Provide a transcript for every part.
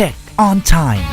Check on time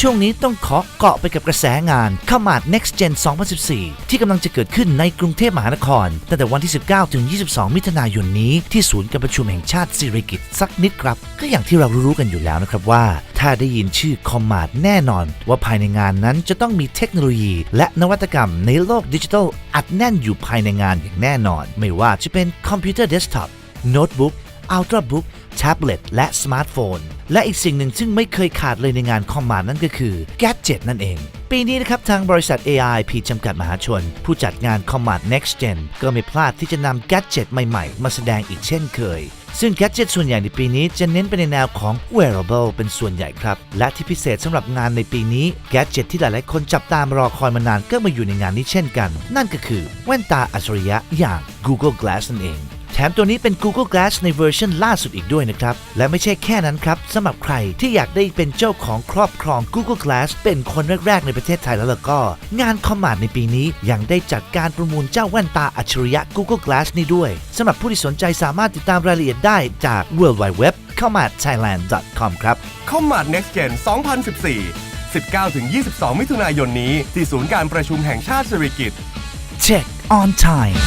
ช่วงนี้ต้องขอเกาะไปกับกระแสงานขมาด Next Gen 2014 ที่กำลังจะเกิดขึ้นในกรุงเทพมหานคร ตั้งแต่วันที่ 19 ถึง 22 มิถุนายนนี้ที่ศูนย์การประชุมแห่งชาติสิริกิติ์สักนิดครับ ก็อย่างที่เรารู้กันอยู่แล้วนะครับว่า ถ้าได้ยินชื่อคอมมาดแน่นอน ว่าภายในงานนั้นจะต้องมีเทคโนโลยี และนวัตกรรมในโลกดิจิทัลอัดแน่นอยู่ภายในงานอย่างแน่นอน ไม่ว่าจะเป็นคอมพิวเตอร์เดสก์ท็อปโน้ตบุ๊ก Ultrabook แท็บเล็ตและสมาร์ทโฟน และอีกสิ่งหนึ่งซึ่งไม่เคยขาดเลยในงานคอมมานนั่นก็คือ Gadget นั่นเอง ปีนี้นะครับ ทางบริษัท AIP จำกัดมหาชน ผู้จัดงาน Command Next Gen ก็ไม่พลาดที่จะนำ Gadget ใหม่ๆ มาแสดงอีกเช่นเคย ซึ่ง Gadget ส่วนใหญ่ในปีนี้จะเน้นไปในแนวของ Wearable เป็นส่วนใหญ่ครับ และที่พิเศษสำหรับงานในปีนี้ Gadget ที่หลายๆ คนจับตามรอคอยมานานก็มาอยู่ในงานนี้เช่นกัน นั่นก็คือแว่นตาอัจฉริยะอย่าง Google Glass นั่นเอง แถมตัวนี้เป็น Google Glass ในเวอร์ชันล่าสุดอีกด้วยนะครับ และไม่ใช่แค่นั้นครับสำหรับใครที่อยากได้เป็นเจ้าของครอบครอง Google Glass เป็นคนแรก ๆ ในประเทศไทยแล้วล่ะก็ งานคอมมานในปีนี้ยังได้จัดการประมูลเจ้าแว่นตาอัจฉริยะ Google Glass นี้ด้วยสำหรับผู้ที่สนใจสามารถติดตามรายละเอียดได้จาก w w w c o m m a d t h a i l a n d c o m ครับคอมมาด Next Gen 2014 19-22 มิถุนายนนี้ ที่ศูนย์การประชุมแห่งชาติสิริกิติ์ Check on time